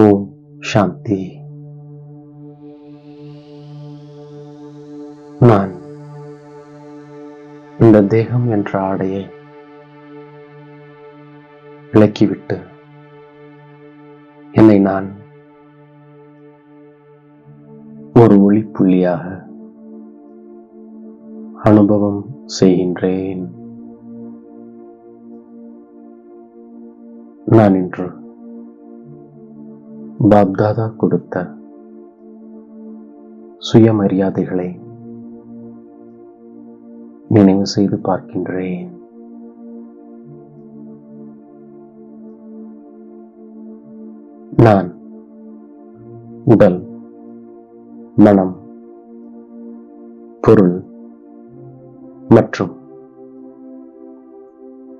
ஓம் சாந்தி. நான் இந்த தேகம் என்ற ஆடையை விலக்கிவிட்டு என்னை நான் ஒரு ஒளிப்புள்ளியாக அனுபவம் செய்கின்றேன். நான் இன்று பாப்தாதா கொடுத்த சுயமரியாதைகளை நினைவு செய்து பார்க்கின்றேன். நான் உடல் மனம் பொருள் மற்றும்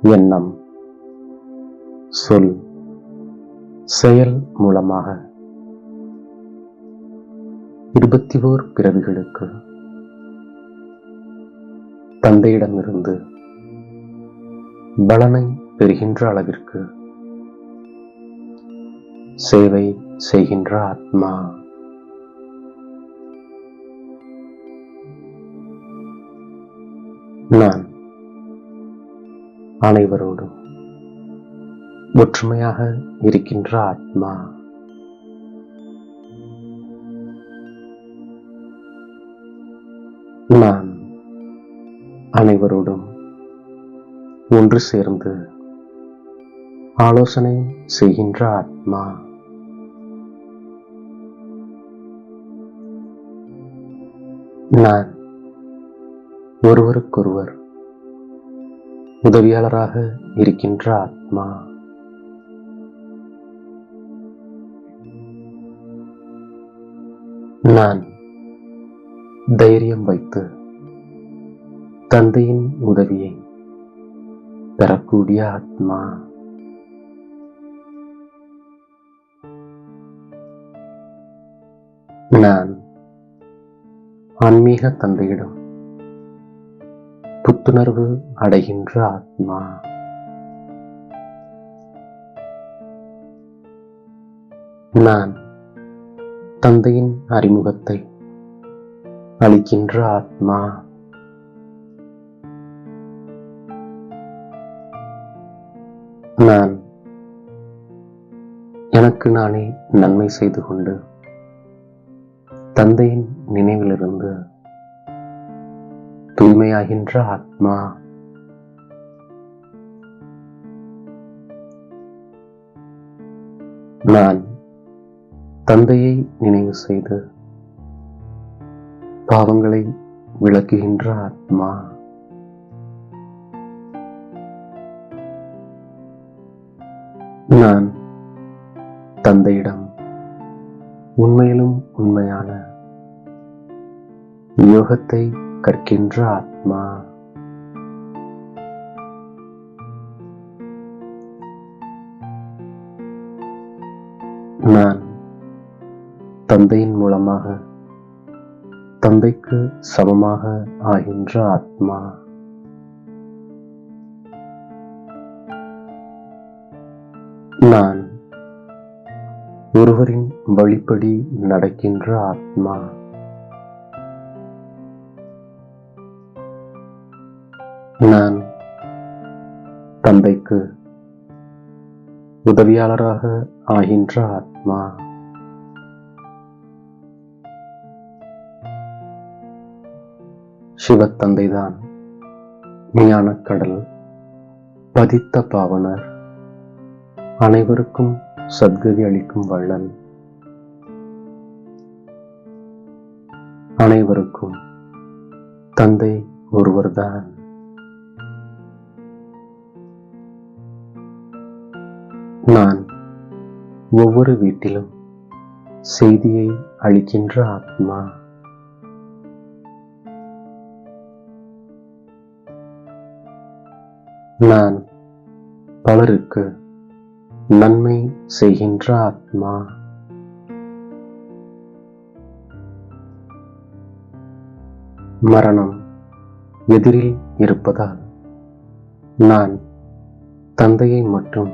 எண்ணம் சொல் செயல் மூலமாக. இருபத்தி ஓர் பிறவிகளுக்கு தந்தையிடமிருந்து பலனை பெறுகின்ற அளவிற்கு சேவை செய்கின்ற ஆத்மா. நான் அனைவரோடும் ஒற்றுமையாக இருக்கின்ற ஆத்மா. நான் அனைவரோடும் ஒன்று சேர்ந்து ஆலோசனை செய்கின்ற ஆத்மா. நான் ஒருவருக்கொருவர் உதவியாளராக இருக்கின்ற ஆத்மா. நான் தைரியம் வைத்து தந்தையின் உதவியை பெறக்கூடிய ஆத்மா. நான் ஆன்மீக தந்தையிடம் புத்துணர்வு அடைகின்ற ஆத்மா. நான் தந்தையின் அறிமுகத்தை அளிக்கின்ற ஆத்மா. நான் எனக்கு நானே நன்மை செய்து கொண்டு தந்தையின் நினைவிலிருந்து தூய்மையாகின்ற ஆத்மா. நான் தந்தையை நினைவு செய்து பாவங்களை விளக்குகின்ற ஆத்மா. நான் தந்தையிடம் உண்மையிலும் உண்மையான யோகத்தை கற்கின்ற ஆத்மா. தந்தையின் மூலமாக தந்தைக்கு சமமாக ஆகின்ற ஆத்மா. நான் ஒருவரின் வழிப்படி நடக்கின்ற ஆத்மா. நான் தந்தைக்கு உதவியாளராக ஆகின்ற ஆத்மா. சிவத்தந்தைதான். ஞானக்கடல் பதித்த பாவனர். அனைவருக்கும் சத்கதி அளிக்கும் வள்ளல். அனைவருக்கும் தந்தை ஒருவர்தான். நான் ஒவ்வொரு வீட்டிலும் செய்தியை அளிக்கின்ற ஆத்மா. நான் பலருக்கு நன்மை செய்கின்ற ஆத்மா. மரணம் எதிரில் இருப்பதால் நான் தந்தையை மட்டும்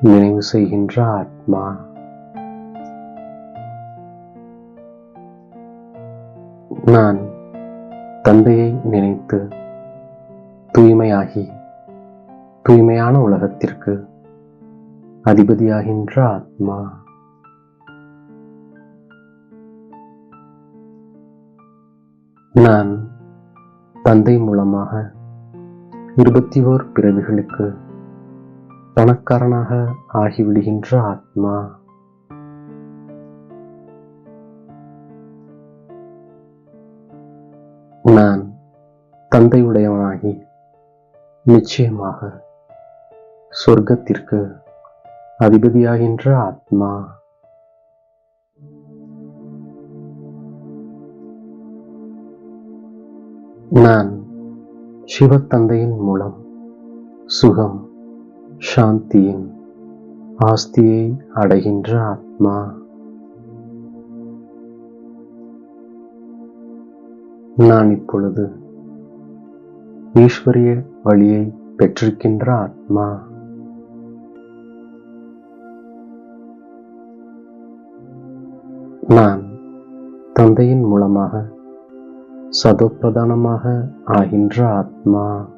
நினைவு செய்கின்ற ஆத்மா. நான் தந்தையை நினைத்து தூய்மையாகி தூய்மையான உலகத்திற்கு அதிபதியாகின்ற ஆத்மா. நான் தந்தை மூலமாக இருபத்தி ஓர் பிறவிகளுக்கு பணக்காரனாக ஆகிவிடுகின்ற ஆத்மா. நான் தந்தையுடையவனாகி நிச்சயமாக சொர்க்கத்திற்கு அதிபதியாகின்ற ஆத்மா. நான் சிவத்தந்தையின் மூலம் சுகம் சாந்தியின் ஆஸ்தியை அடைகின்ற ஆத்மா. நான் இப்பொழுது ஈஸ்வரிய வழியை பெற்றிருக்கின்ற ஆத்மா. நான் தந்தையின் மூலமாக சதோப்பிரதானமாக ஆகின்ற ஆத்மா.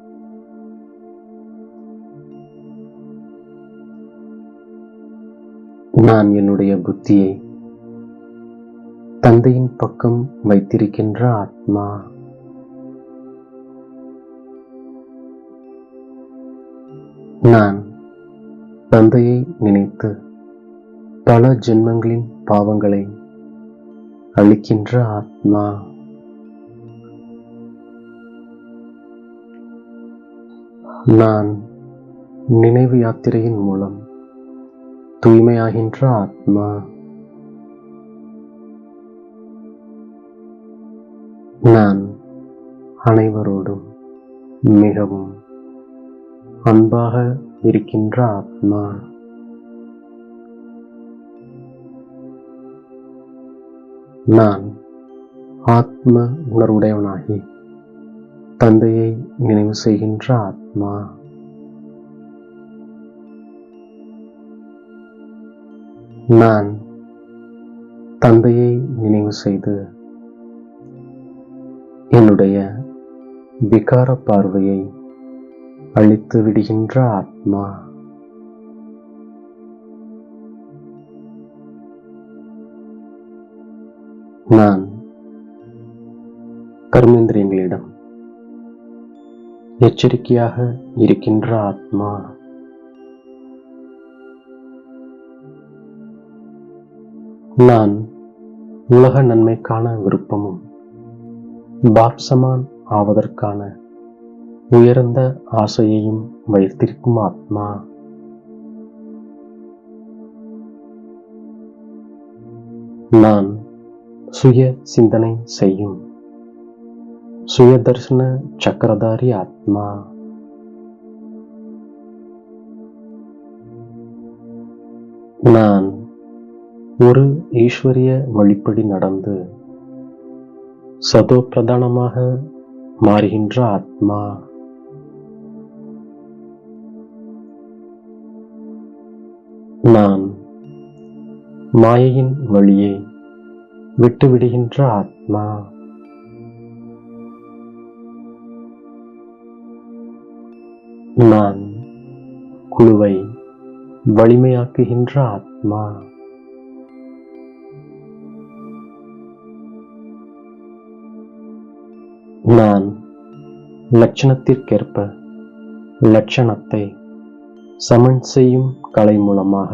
நான் என்னுடைய புத்தியை தந்தையின் பக்கம் வைத்திருக்கின்ற ஆத்மா. நான் தந்தையை நினைத்து பல ஜென்மங்களின் பாவங்களை அளிக்கின்ற ஆத்மா. நான் நினைவு யாத்திரையின் மூலம் தூய்மையாகின்ற ஆத்மா. நான் அனைவரோடும் மிகவும் அன்பாக இருக்கின்ற ஆத்மா. நான் ஆத்ம உணர்வுடையவனாகி தந்தையை நினைவு செய்கின்ற ஆத்மா. நான் தந்தையை நினைவு செய்து என்னுடைய விகார பார்வையை அழித்து விடுகின்ற ஆத்மா. நான் கர்மேந்திரியங்களிடம் எச்சரிக்கையாக இருக்கின்ற ஆத்மா. நான் உலக நன்மைக்கான விருப்பமும் பாப்சமான் ஆவதற்கான உயர்ந்த ஆசையையும் வைத்திருக்கும் ஆத்மா. நான் சுய சிந்தனை செய்யும். சுயதர்சன சக்கரதாரி ஆத்மா. நான் ஒரு ஈஸ்வரிய வழிப்படி நடந்து சதோ பிரதானமாக மாறுகின்ற ஆத்மா. நான் மாயையின் வழியை விட்டுவிடுகின்ற ஆத்மா. நான் குழுவை வலிமையாக்குகின்ற ஆத்மா. நான் லட்சணத்திற்கேற்ப லட்சணத்தை சமன் செய்யும் கலை மூலமாக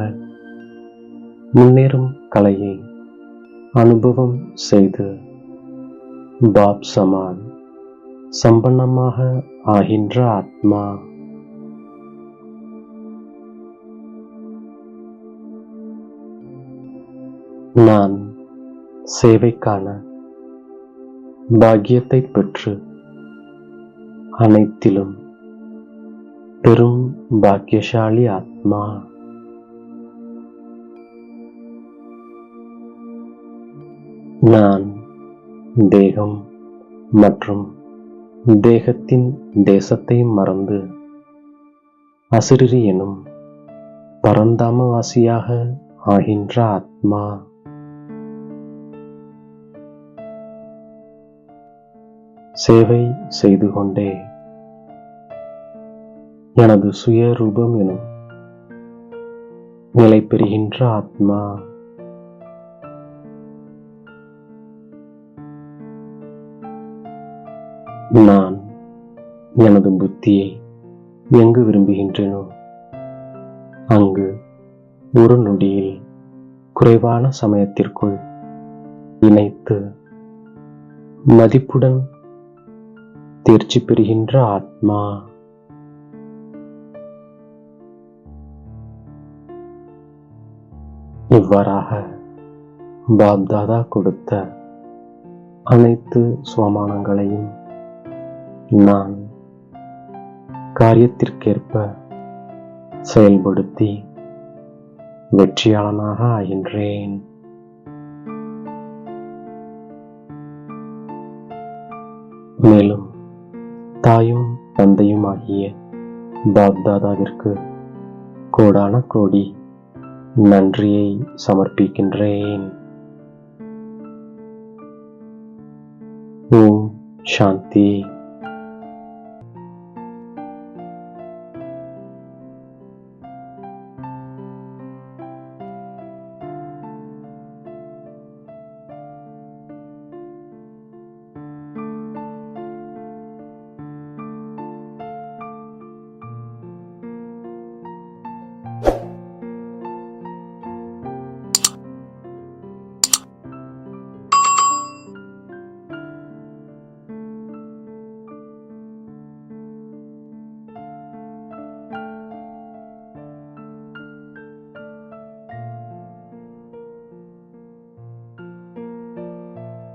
முன்னேறும் கலையை அனுபவம் செய்து பாப் சமான் சம்பன்னமாக ஆகின்ற ஆத்மா. நான் சேவைக்கான பாக்கியத்தை பெற்று அனைத்திலும் பெரும் பாக்கியசாலி ஆத்மா. நான் தேகம் மற்றும் தேகத்தின் தேசத்தை மறந்து அசிரிரி எனும் பரந்தாமவாசியாக ஆகின்ற ஆத்மா. சேவை செய்து கொண்டே. எனது சுய ரூபம் எனும் நிலை பெறுகின்ற ஆத்மா. நான் எனது புத்தியை எங்கு விரும்புகின்றேனோ அங்கு ஒரு நொடியில் குறைவான சமயத்திற்குள் இணைத்து மதிப்புடன் தேர்ச்சி பெறுகின்ற ஆத்மா. இவ்வாறாக பாப்தாதா கொடுத்த அனைத்து சுவமானங்களையும் நான் காரியத்திற்கேற்ப செயல்படுத்தி வெற்றியாளனாக ஆகின்றேன். மேலும் தாயும் தந்தையும் ஆகிய பாப்தாதாவிற்கு கோடான கோடி நன்றியை சமர்ப்பிக்கின்றேன். ஓம் சாந்தி.